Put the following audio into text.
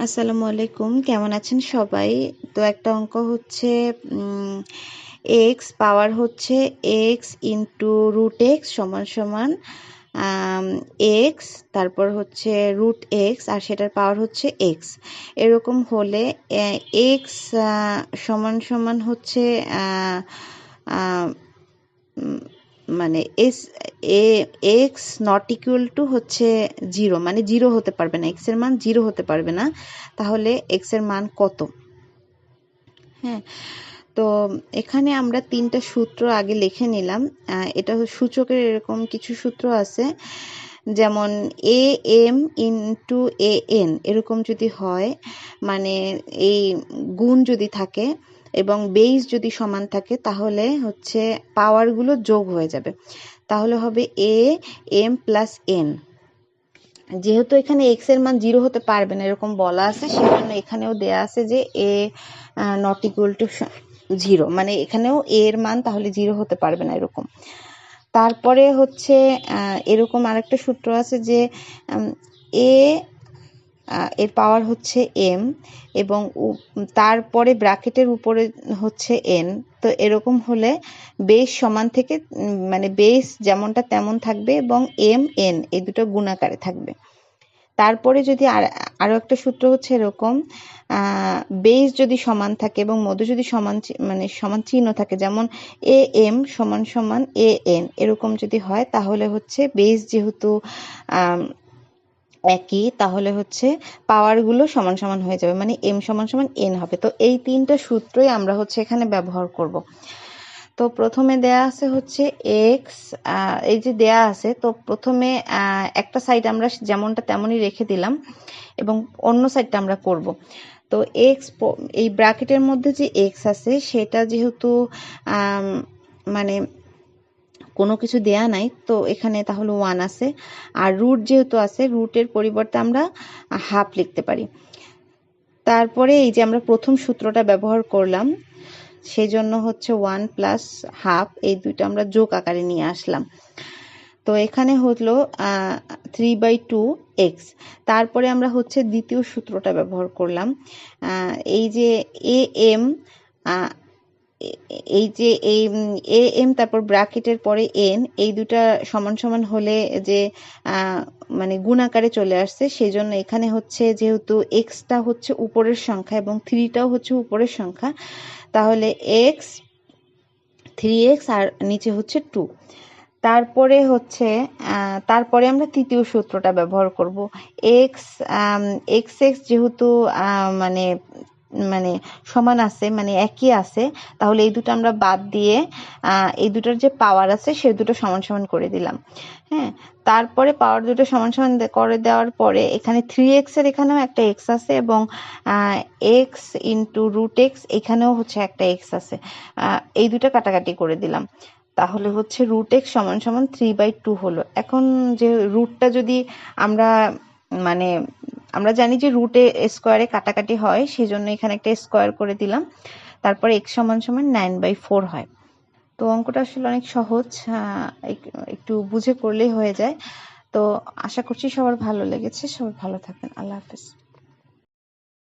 আসসালামু আলাইকুম, কেমন আছেন সবাই? তো একটা অঙ্ক হচ্ছে এক্স পাওয়ার হচ্ছে এক্স ইন্টু রুট এক্স সমান সমান এক্স তারপর হচ্ছে রুট এক্স আর সেটার পাওয়ার হচ্ছে এক্স এরকম হলে এক্স সমান সমান হচ্ছে মানে S A X not equal to হচ্ছে জিরো মানে জিরো হতে পারবে না এক্সের মান জিরো হতে পারবে না, তাহলে এক্সের মান কত? হ্যাঁ তো এখানে আমরা তিনটা সূত্র আগে লিখে নিলাম এটা সূচকের এরকম কিছু সূত্র আছে, যেমন A M into A N এরকম যদি হয় মানে এই গুণ যদি থাকে এবং বেইস যদি সমান থাকে, তাহলে হচ্ছে পাওয়ারগুলো যোগ হয়ে যাবে। তাহলে হবে এ এম প্লাস এন যেহেতু এখানে এক্সের মান জিরো হতে পারবে না, এরকম বলা আছে, সেজন্য এখানেও দেয়া আছে যে A not equal to zero মানে এখানেও এর মান তাহলে জিরো হতে পারবে না এরকম। তারপরে হচ্ছে এরকম আরেকটা সূত্র আছে যে এ এর পাওয়ার হচ্ছে এম এবং তারপরে ব্র্যাকেটের উপরে হচ্ছে এন তো এরকম হলে বেস সমান থেকে মানে বেস যেমনটা তেমন থাকবে এবং এম এন এই দুটো গুণাকারে থাকবে। তারপরে যদি আর আরও একটা সূত্র হচ্ছে এরকম বেস যদি সমান থাকে এবং মধু যদি সমান মানে সমান চিহ্ন থাকে, যেমন এ এম সমান সমান এ এন এরকম যদি হয় তাহলে হচ্ছে বেস যেহেতু একই, তাহলে হচ্ছে পাওয়ারগুলো সমান সমান হয়ে যাবে মানে এম সমান সমান এন হবে। তো এই তিনটা সূত্রই আমরা হচ্ছে এখানে ব্যবহার করব। তো প্রথমে দেয়া আছে হচ্ছে এক্স এই যে দেয়া আছে, তো প্রথমে একটা সাইড আমরা যেমনটা তেমনই রেখে দিলাম এবং অন্য সাইডটা আমরা করব। তো এক্স এই ব্র্যাকেটের মধ্যে যে এক্স আছে, সেটা যেহেতু মানে কোনো কিছু দেয়া নাই, তো এখানে তাহলে ওয়ান আছে। আর রুট যেহেতু আছে রুটের পরিবর্তে আমরা হাফ লিখতে পারি। তারপরে এই যে আমরা প্রথম সূত্রটা ব্যবহার করলাম সেই জন্য হচ্ছে ওয়ান প্লাস হাফ এই দুইটা আমরা যোগ আকারে নিয়ে আসলাম। তো এখানে হলো থ্রি বাই টু এক্স তারপরে আমরা হচ্ছে দ্বিতীয় সূত্রটা ব্যবহার করলাম। এই যে এ এম এই যে এই এ, এম, তারপর ব্র্যাকেটের পরে এন, এই দুটা সমান সমান হলে যে মানে গুণাকারে চলে আসছে সেই জন্য এখানে হচ্ছে যেহেতু এক্সটা হচ্ছে উপরের সংখ্যা এবং থ্রিটাও হচ্ছে উপরের সংখ্যা, তাহলে এক্স থ্রি এক্স আর নিচে হচ্ছে টু। তারপরে হচ্ছে তারপরে আমরা তৃতীয় সূত্রটা ব্যবহার করব। এক্স এক্স এক্স যেহেতু মানে মানে সমান আছে মানে একই আছে, তাহলে এই দুটো আমরা বাদ দিয়ে এই দুটোর যে পাওয়ার আছে সে দুটো সমান সমান করে দিলাম। হ্যাঁ তারপরে পাওয়ার দুটো সমান সমান করে দেওয়ার পরে এখানে থ্রি এক্সের এখানেও একটা এক্স আছে এবং এক্স ইন্টু রুট এক্স এখানেও হচ্ছে একটা এক্স আছে। এই দুটো কাটাকাটি করে দিলাম। তাহলে হচ্ছে রুট এক্স সমান সমান থ্রি বাই টু হলো। এখন যে রুটটা যদি আমরা মানে আমরা জানি যে রুটে স্কোয়ারে কাটাকাটি হয় সেই জন্য এখানে একটা স্কোয়ার করে দিলাম। তারপরে এক্স সমান সমান নাইন বাই ফোর হয়। তো অঙ্কটা আসলে অনেক সহজ একটু বুঝে করলেই হয়ে যায়। তো আশা করছি সবার ভালো লেগেছে। সবাই ভালো থাকবেন। আল্লাহ হাফেজ।